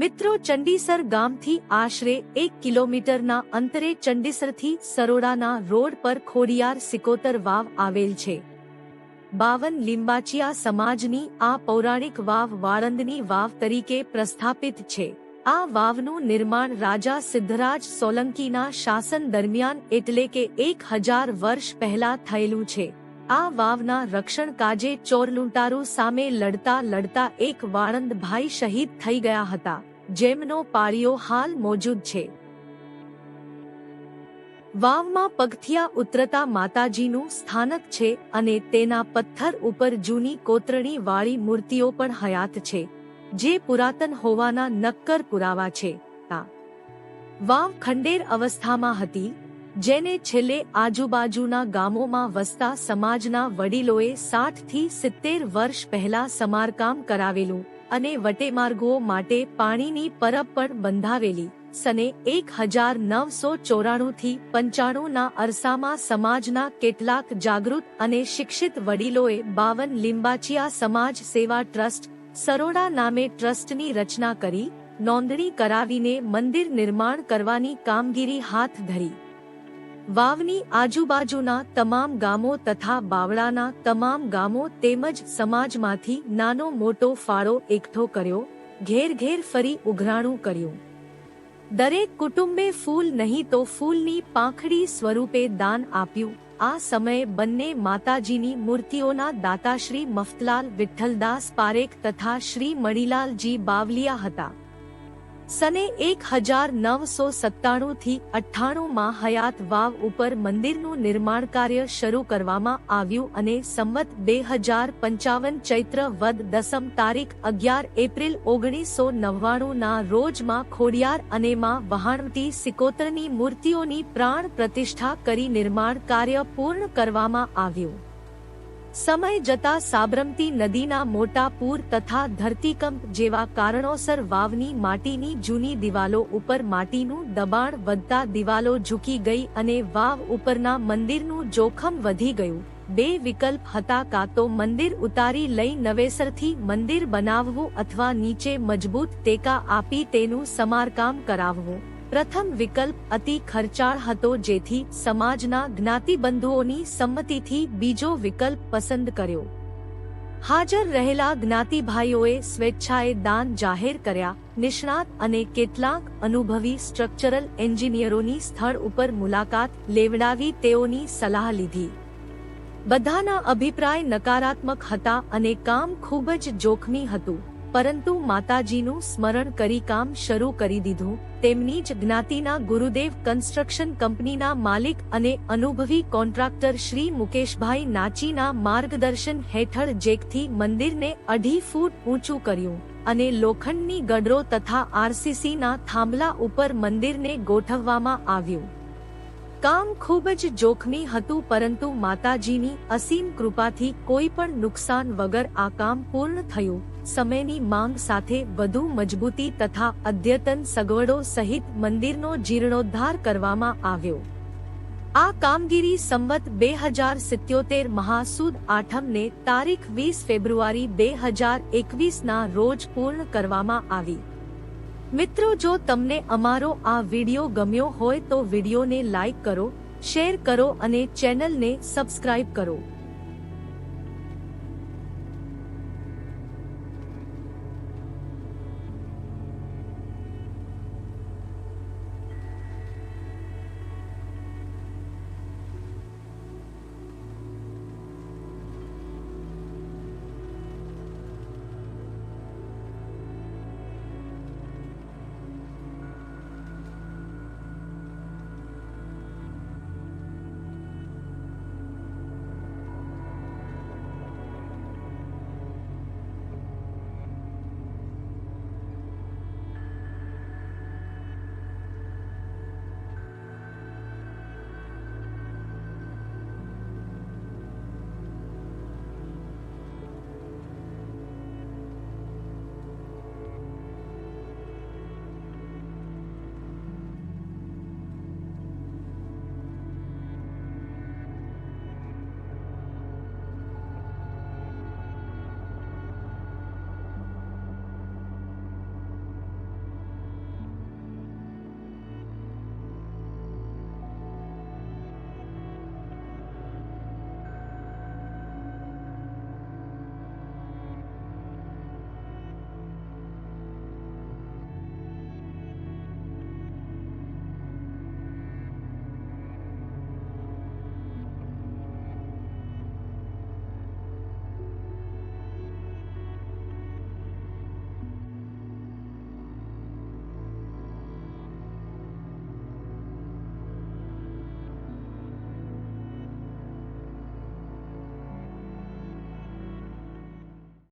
મિત્રો ચંડીસર ગામથી આશરે એક કિલોમીટરના અંતરે ચંડીસરથી સરોડાના રોડ પર ખોડિયાર સિકોતર વાવ આવેલ છે. બાવન લિંબાચિયા સમાજની આ પૌરાણિક વાવ વાળંદની વાવ તરીકે પ્રસ્થાપિત છે. આ વાવનું નિર્માણ રાજા સિદ્ધરાજ સોલંકીના શાસન દરમિયાન એટલે કે એક હજાર વર્ષ પહેલા થયેલું છે. આ વાવના રક્ષણ કાજે ચોરલુંટારુ સામે લડતા લડતા એક વાળંદ ભાઈ શહીદ થઈ ગયા હતા, જેમનો પાળીઓ હાલ મોજૂદ છે. વાવમાં પગથિયા ઉતરતા માતાજીનું સ્થાનક છે અને તેના પથ્થર ઉપર જૂની કોતરણી વાળી મૂર્તિઓ પણ હયાત છે, જે પુરાતન હોવાના નક્કર પુરાવા છે. વાવ ખંડેર અવસ્થામાં હતી જેને છેલ્લે આજુબાજુના ગામોમાં વસતા સમાજના વડીલોએ સાઠથી સિત્તેર વર્ષ પહેલા સમારકામ કરાવેલું અને વટેમાર્ગો માટે પાણીની પરબ પણ બંધાવેલી. સને એક હજાર નવસો ચોરાણું થી પંચાણું અરસામાં સમાજના કેટલાક જાગૃત અને શિક્ષિત વડીલોએ બાવન લિંબાચિયા સમાજ સેવા ટ્રસ્ટ, સરોડા નામે ટ્રસ્ટની રચના કરી, નોંધણી કરાવીને મંદિર નિર્માણ કરવાની કામગીરી હાથ ધરી. વાવની આજુબાજુના તમામ ગામો તથા બાવળાના તમામ ગામો તેમજ સમાજમાંથી નાનો મોટો ફાળો એકઠો કર્યો, ઘેર ઘેર ફરી ઉઘરાણું કર્યું. દરેક કુટુંબે ફૂલ નહીં તો ફૂલની પાંખડી સ્વરૂપે દાન આપ્યું. આ સમયે બંને માતાજીની મૂર્તિઓના દાતાશ્રી મફતલાલ વિઠ્ઠલદાસ પારેખ તથા શ્રી મણીલાલજી બાવલિયા હતા. સને એક હજાર નવસો સત્તાણું થી અઠ્ઠાણું માં હયાત વાવ ઉપર મંદિરનું નિર્માણ કાર્ય શરૂ કરવામાં આવ્યું અને સંમત બે હજાર પંચાવન ચૈત્ર વદ દસમ તારીખ અગિયાર એપ્રિલ ઓગણીસો નવ્વાણું ના રોજમાં ખોડિયાર અને માં વહાણતી સિકોતરની મૂર્તિઓની પ્રાણ પ્રતિષ્ઠા કરી નિર્માણ કાર્ય પૂર્ણ કરવામાં આવ્યું. સમય જતા સાબરમતી નદીના મોટા પૂર તથા ધરતીકંપ જેવા કારણોસર વાવની માટીની જૂની દિવાલો ઉપર માટીનું દબાણ વધતા દિવાલો ઝૂકી ગઈ અને વાવ ઉપરના મંદિરનું જોખમ વધી ગયું. બે વિકલ્પ હતા કાં તો મંદિર ઉતારી લઈ નવેસરથી મંદિર બનાવવું અથવા નીચે મજબૂત ટેકા આપી તેનું સમારકામ કરાવવું. પ્રથમ વિકલ્પ અતિ ખર્ચાળ હતો જેથી સમાજના જ્ઞાતિબંધુઓની સંમતિથી બીજો વિકલ્પ પસંદ કર્યો. હાજર રહેલા જ્ઞાતિભાઈઓએ સ્વેચ્છાએ દાન જાહેર કર્યા. નિષ્ણાત અને કેટલાક અનુભવી સ્ટ્રક્ચરલ એન્જિનિયરોની સ્થળ ઉપર મુલાકાત લેવડાવી તેઓની સલાહ લીધી. બધાના અભિપ્રાય નકારાત્મક હતા અને કામ ખૂબ જ જોખમી હતું. પરંતુ માતાજીનું સ્મરણ કરી કામ શરૂ કરી દીધું. તેમની જ જ્ઞાતિના ગુરુદેવ કન્સ્ટ્રક્શન કંપનીના માલિક અને અનુભવી કોન્ટ્રાક્ટર શ્રી મુકેશભાઈ નાચીના માર્ગદર્શન હેઠળ જેકથી મંદિરને અઢી ફૂટ ઊંચું કર્યું અને લોખંડની ગડરો તથા આરસીસીના થાંભલા ઉપર મંદિરને ગોઠવવામાં આવ્યું. કામ ખૂબ જ જોખમી હતું પરંતુ માતાજીની અસીમ કૃપાથી કોઈ પણ નુકસાન વગર આ કામ પૂર્ણ થયું. સમયની માંગ સાથે વધુ મજબૂતી તથા અદ્યતન સગવડો સહિત મંદિરનો જીર્ણોદ્ધાર કરવામાં આવ્યો. આ કામગીરી સંવત બે હજાર સિત્યોતેર મહાસુદ આઠમને તારીખ વીસ ફેબ્રુઆરી બે હજાર એકવીસના રોજ પૂર્ણ કરવામાં આવી. મિત્રો, જો તમને અમારો આ વિડિયો ગમ્યો હોય તો વિડિયોને લાઈક કરો, શેર કરો અને ચેનલને સબસ્ક્રાઇબ કરો.